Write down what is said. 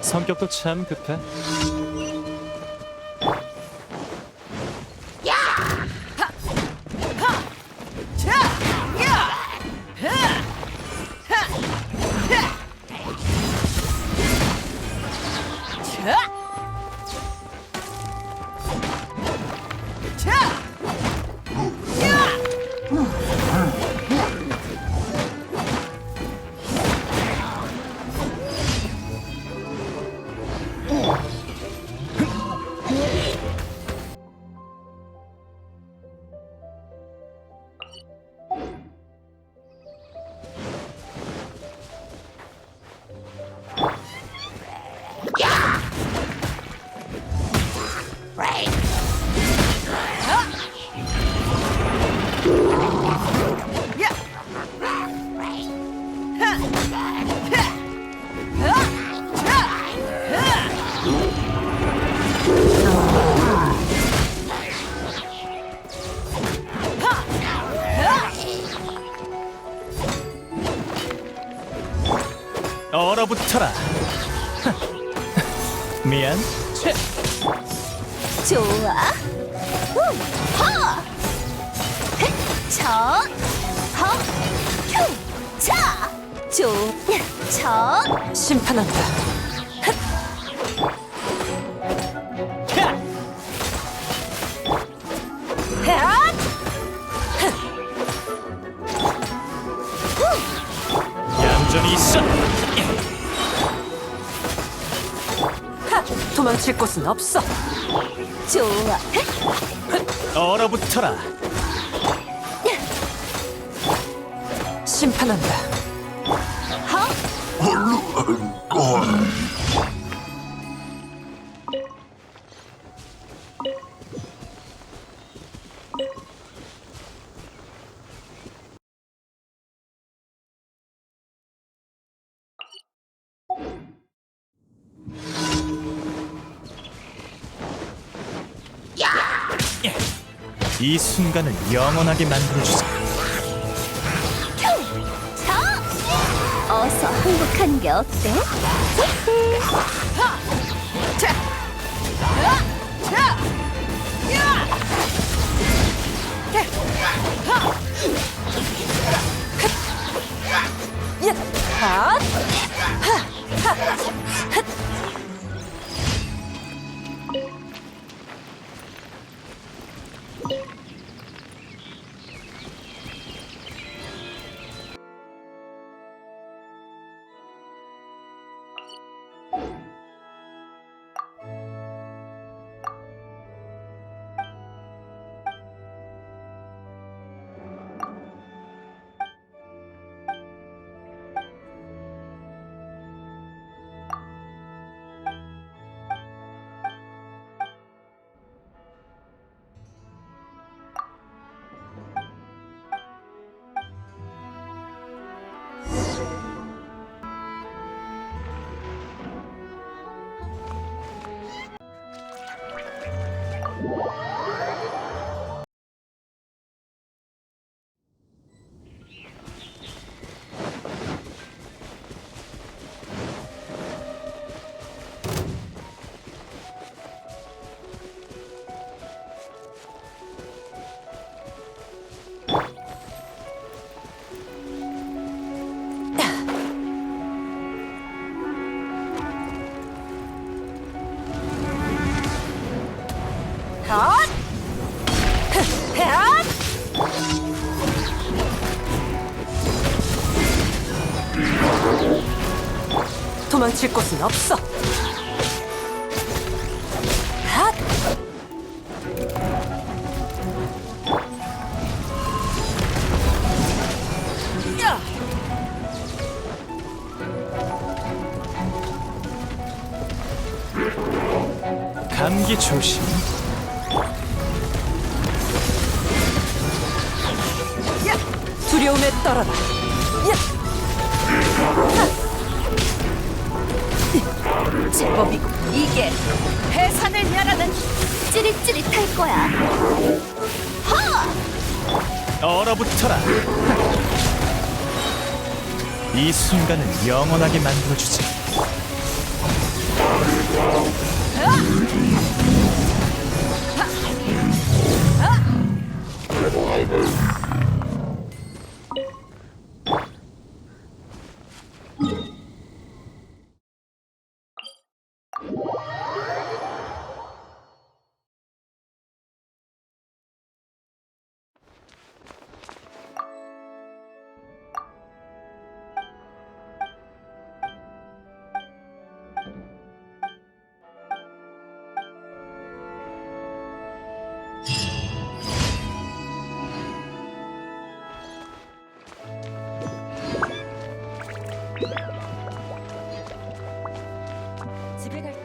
성격도 참 급해. 얼어붙어라. 미안. 채. 좋아. 후, 허. 헷, 첫. 허. 휴. 차. 조. 첫. 심판한다. 얌전히 있어. 하! 도망칠 곳은 없어. 좋아. 헷. 얼어붙어라. 심판한다. 허. 이 순간을 영원하게 만들어주자. 차. 항복하는 게 어때? 야! 하! 핫! 도망칠 곳은 없어. 핫! 야! 감기 조심. 두려움에 떨어라. 제법이고 이게 해산을 야라는 찌릿찌릿할 거야. 허! 얼어붙어라. 이 순간을 영원하게 만들어주 집에 갈